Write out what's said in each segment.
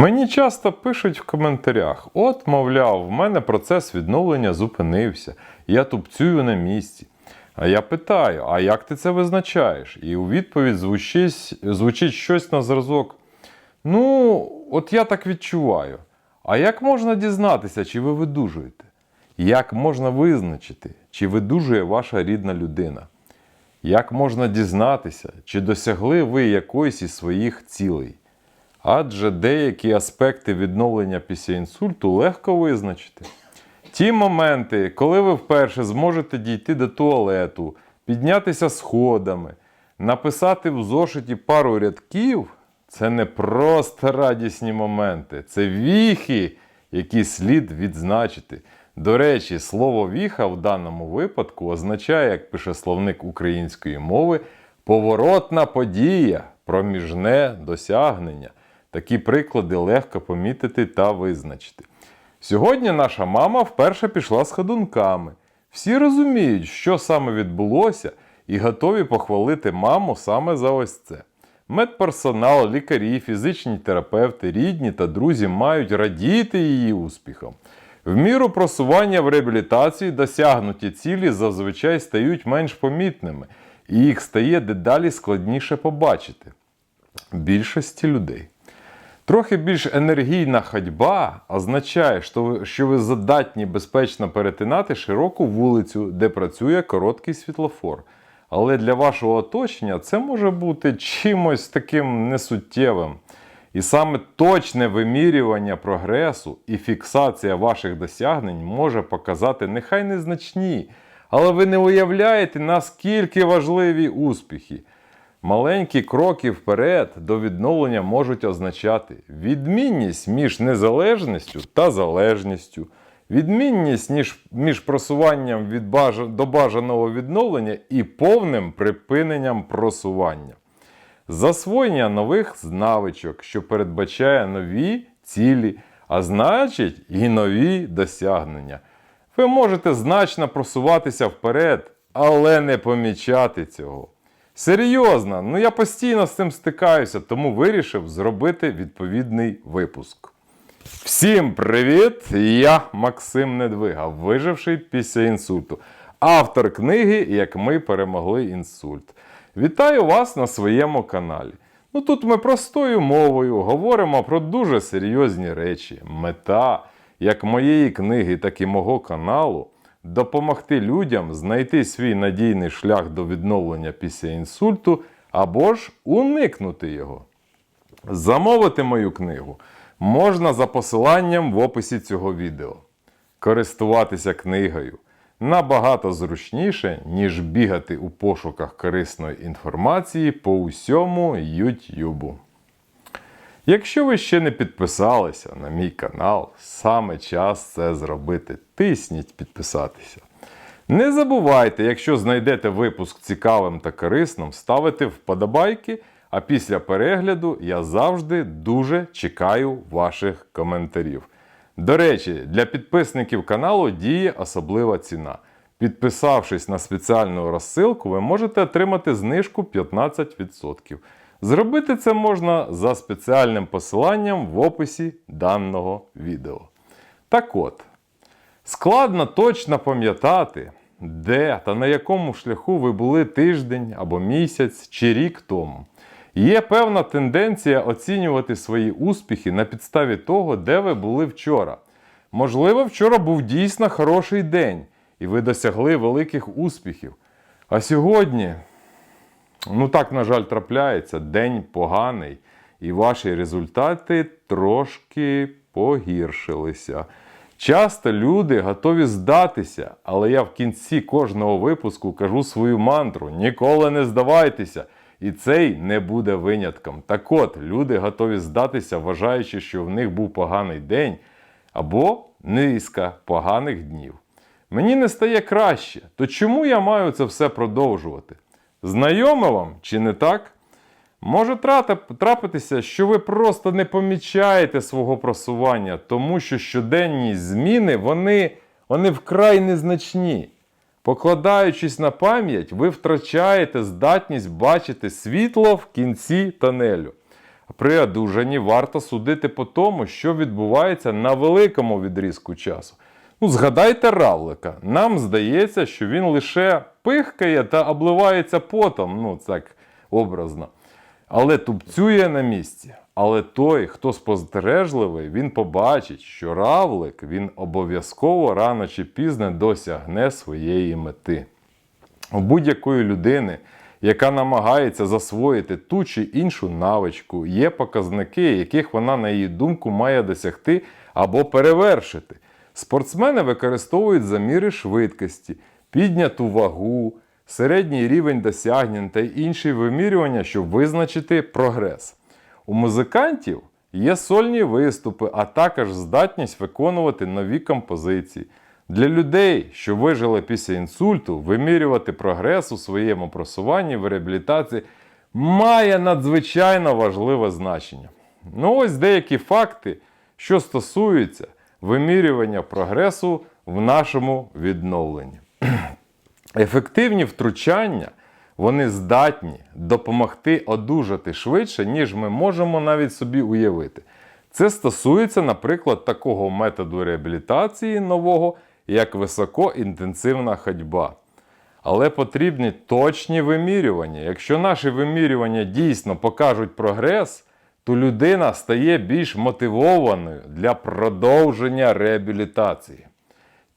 Мені часто пишуть в коментарях: от, мовляв, в мене процес відновлення зупинився, я тупцюю на місці. А я питаю: а як ти це визначаєш? І у відповідь звучить, звучить щось на зразок. Ну, от я так відчуваю. А як можна дізнатися, чи ви видужуєте? Як можна визначити, чи видужує ваша рідна людина? Як можна дізнатися, чи досягли ви якоїсь із своїх цілей? Адже деякі аспекти відновлення після інсульту легко визначити. Ті моменти, коли ви вперше зможете дійти до туалету, піднятися сходами, написати в зошиті пару рядків, це не просто радісні моменти, це віхи, які слід відзначити. До речі, слово віха в даному випадку означає, як пише словник української мови, поворотна подія, проміжне досягнення. Такі приклади легко помітити та визначити. Сьогодні наша мама вперше пішла з ходунками. Всі розуміють, що саме відбулося, і готові похвалити маму саме за ось це. Медперсонал, лікарі, фізичні терапевти, рідні та друзі мають радіти її успіхам. В міру просування в реабілітації досягнуті цілі зазвичай стають менш помітними, і їх стає дедалі складніше побачити більшості людей. Трохи більш енергійна ходьба означає, що ви, що ви задатні безпечно перетинати широку вулицю, де працює короткий світлофор. Але для вашого оточення це може бути чимось таким несуттєвим. І саме точне вимірювання прогресу і фіксація ваших досягнень може показати нехай незначні, але ви не уявляєте, наскільки важливі успіхи. Маленькі кроки вперед до відновлення можуть означати відмінність між незалежністю та залежністю, відмінність між, просуванням від бажа, до бажаного відновлення і повним припиненням просування, засвоєння нових навичок, що передбачає нові цілі, а значить і нові досягнення. Ви можете значно просуватися вперед, але не помічати цього. Серйозно, ну я постійно з цим стикаюся, тому вирішив зробити відповідний випуск. Всім привіт! Я Максим Недвига, виживший після інсульту, автор книги Як ми перемогли інсульт. Вітаю вас на своєму каналі. Ну тут ми простою мовою говоримо про дуже серйозні речі. Мета як моєї книги, так і мого каналу допомогти людям знайти свій надійний шлях до відновлення після інсульту або ж уникнути його. Замовити мою книгу можна за посиланням в описі цього відео. Користуватися книгою набагато зручніше, ніж бігати у пошуках корисної інформації по усьому YouTube. Якщо ви ще не підписалися на мій канал, саме час це зробити. Тисніть підписатися. Не забувайте, якщо знайдете випуск цікавим та корисним, ставити вподобайки, а після перегляду я завжди дуже чекаю ваших коментарів. До речі, для підписників каналу діє особлива ціна. Підписавшись на спеціальну розсилку, ви можете отримати знижку 15%. Зробити це можна за спеціальним посиланням в описі даного відео. Так от, складно точно пам'ятати, де та на якому шляху ви були тиждень або місяць чи рік тому. Є певна тенденція оцінювати свої успіхи на підставі того, де ви були вчора. Можливо, вчора був дійсно хороший день, і ви досягли великих успіхів. А сьогодні Ну так, на жаль, трапляється. День поганий, і ваші результати трошки погіршилися. Часто люди готові здатися, але я в кінці кожного випуску кажу свою мантру: ніколи не здавайтеся. І цей не буде винятком. Так от, люди готові здатися, вважаючи, що в них був поганий день або низка поганих днів. Мені не стає краще, то чому я маю це все продовжувати? Знайомо вам чи не так? Може трапитися, що ви просто не помічаєте свого просування, тому що щоденні зміни вони, вони вкрай незначні. Покладаючись на пам'ять, ви втрачаєте здатність бачити світло в кінці тонелю. При одужанні варто судити по тому, що відбувається на великому відрізку часу. Ну, згадайте равлика. Нам здається, що він лише пихкає та обливається потом, ну так образно. Але тупцює на місці. Але той, хто спостережливий, він побачить, що равлик він обов'язково рано чи пізно досягне своєї мети. У будь-якої людини, яка намагається засвоїти ту чи іншу навичку, є показники, яких вона, на її думку, має досягти або перевершити. Спортсмени використовують заміри швидкості, підняту вагу, середній рівень досягнень та інші вимірювання, щоб визначити прогрес. У музикантів є сольні виступи, а також здатність виконувати нові композиції. Для людей, що вижили після інсульту, вимірювати прогрес у своєму просуванні в реабілітації має надзвичайно важливе значення. Ну ось деякі факти, що стосуються вимірювання прогресу в нашому відновленні. Ефективні втручання вони здатні допомогти одужати швидше, ніж ми можемо навіть собі уявити. Це стосується, наприклад, такого методу реабілітації нового, як високоінтенсивна ходьба. Але потрібні точні вимірювання. Якщо наші вимірювання дійсно покажуть прогрес, то людина стає більш мотивованою для продовження реабілітації.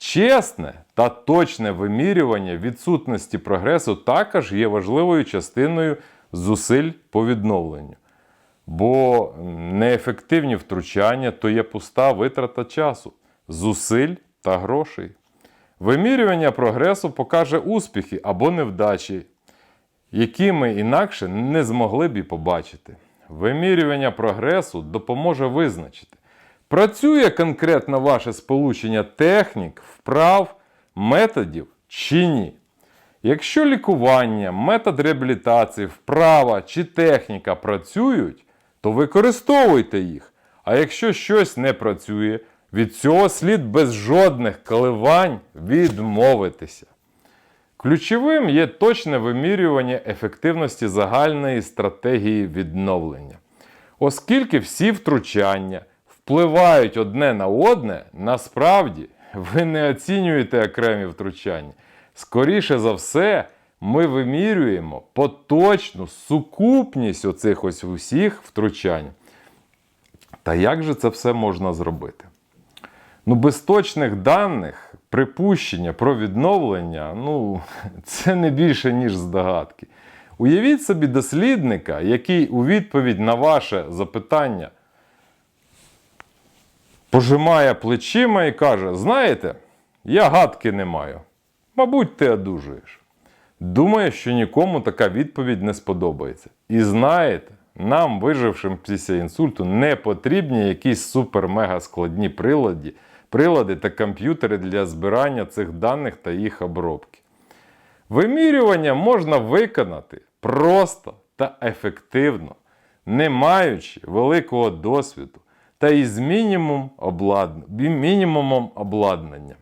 Чесне та точне вимірювання відсутності прогресу також є важливою частиною зусиль по відновленню. Бо неефективні втручання то є пуста витрата часу, зусиль та грошей. Вимірювання прогресу покаже успіхи або невдачі, які ми інакше не змогли б і побачити. Вимірювання прогресу допоможе визначити, працює конкретно ваше сполучення технік, вправ, методів чи ні. Якщо лікування, метод реабілітації, вправа чи техніка працюють, то використовуйте їх. А якщо щось не працює, від цього слід без жодних коливань відмовитися. Ключовим є точне вимірювання ефективності загальної стратегії відновлення. Оскільки всі втручання впливають одне на одне, насправді ви не оцінюєте окремі втручання. Скоріше за все, ми вимірюємо поточну сукупність оцих ось усіх втручань. Та як же це все можна зробити? Ну, без точних даних припущення про відновлення ну, це не більше, ніж здогадки. Уявіть собі дослідника, який у відповідь на ваше запитання пожимає плечима і каже: Знаєте, я гадки не маю. Мабуть, ти одужуєш. Думаю, що нікому така відповідь не сподобається. І знаєте, нам, вижившим після інсульту, не потрібні якісь супер-мега складні прилади, прилади та комп'ютери для збирання цих даних та їх обробки. Вимірювання можна виконати просто та ефективно, не маючи великого досвіду та із мінімум обладн... мінімумом обладнання.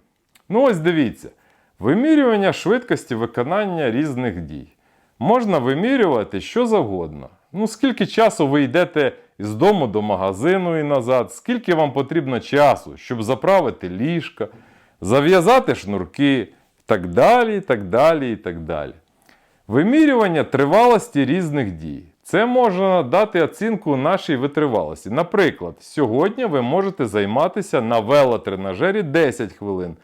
Ну ось дивіться, вимірювання швидкості виконання різних дій. Можна вимірювати що завгодно. Ну, скільки часу ви йдете із дому до магазину і назад, скільки вам потрібно часу, щоб заправити ліжка, зав'язати шнурки, так далі, так далі, і так далі. Вимірювання тривалості різних дій. Це можна дати оцінку нашій витривалості. Наприклад, сьогодні ви можете займатися на велотренажері 10 хвилин,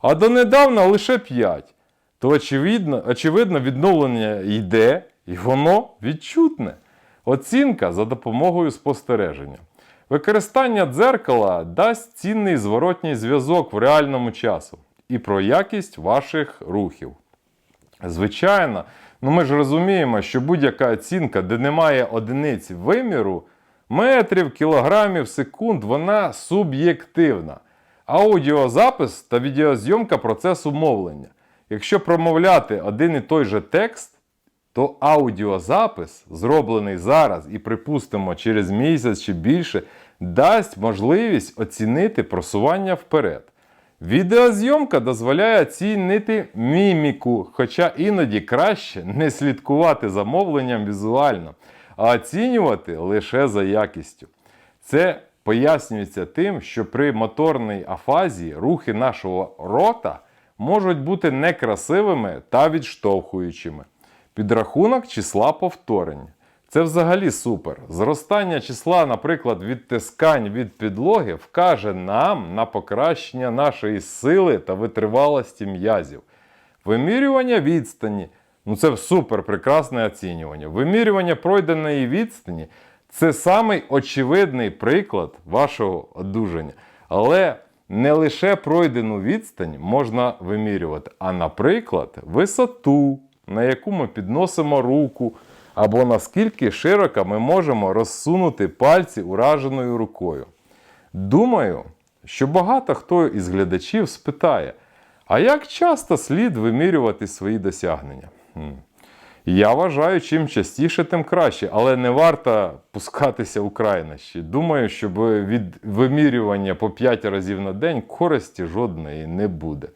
а донедавна лише 5. То очевидно, очевидно, відновлення йде, і воно відчутне. Оцінка за допомогою спостереження. Використання дзеркала дасть цінний зворотній зв'язок в реальному часу і про якість ваших рухів. Звичайно, ну ми ж розуміємо, що будь-яка оцінка, де немає одиниць виміру, метрів, кілограмів, секунд, вона суб'єктивна. Аудіозапис та відеозйомка процесу мовлення. Якщо промовляти один і той же текст, то аудіозапис, зроблений зараз і, припустимо, через місяць чи більше, дасть можливість оцінити просування вперед. Відеозйомка дозволяє оцінити міміку, хоча іноді краще не слідкувати за мовленням візуально, а оцінювати лише за якістю. Це пояснюється тим, що при моторній афазії рухи нашого рота можуть бути некрасивими та відштовхуючими. Підрахунок числа повторень. Це взагалі супер. Зростання числа, наприклад, відтискань від підлоги вкаже нам на покращення нашої сили та витривалості м'язів. Вимірювання відстані ну це супер прекрасне оцінювання. Вимірювання пройденої відстані це самий очевидний приклад вашого одужання. Але не лише пройдену відстань можна вимірювати, а, наприклад, висоту, на яку ми підносимо руку, або наскільки широко ми можемо розсунути пальці ураженою рукою. Думаю, що багато хто із глядачів спитає, а як часто слід вимірювати свої досягнення? Я вважаю, чим частіше, тим краще, але не варто пускатися у крайнощі. Думаю, що від вимірювання по 5 разів на день користі жодної не буде.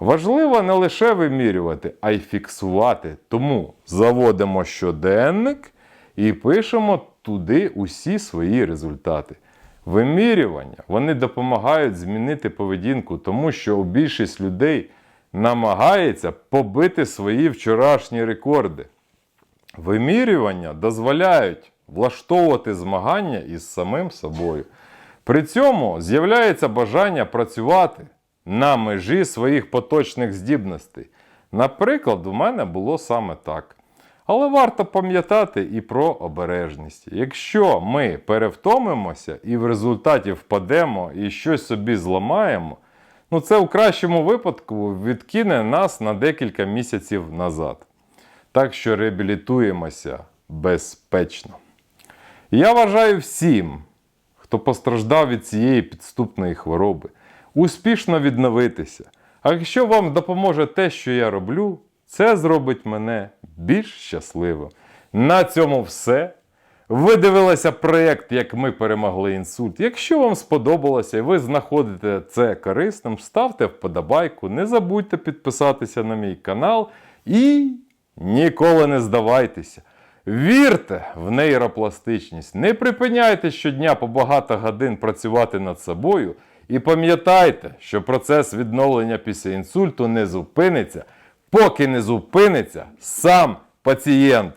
Важливо не лише вимірювати, а й фіксувати. Тому заводимо щоденник і пишемо туди усі свої результати. Вимірювання вони допомагають змінити поведінку, тому що у більшість людей намагається побити свої вчорашні рекорди. Вимірювання дозволяють влаштовувати змагання із самим собою. При цьому з'являється бажання працювати на межі своїх поточних здібностей. Наприклад, у мене було саме так. Але варто пам'ятати і про обережність. Якщо ми перевтомимося і в результаті впадемо і щось собі зламаємо, ну це у кращому випадку відкине нас на декілька місяців назад. Так що реабілітуємося безпечно. Я вважаю всім, хто постраждав від цієї підступної хвороби, успішно відновитися. А якщо вам допоможе те, що я роблю, це зробить мене більш щасливим. На цьому все. Ви дивилися проєкт, як ми перемогли інсульт. Якщо вам сподобалося і ви знаходите це корисним, ставте вподобайку, не забудьте підписатися на мій канал і ніколи не здавайтеся. Вірте в нейропластичність, не припиняйте щодня по багато годин працювати над собою. І пам'ятайте, що процес відновлення після інсульту не зупиниться, поки не зупиниться сам пацієнт.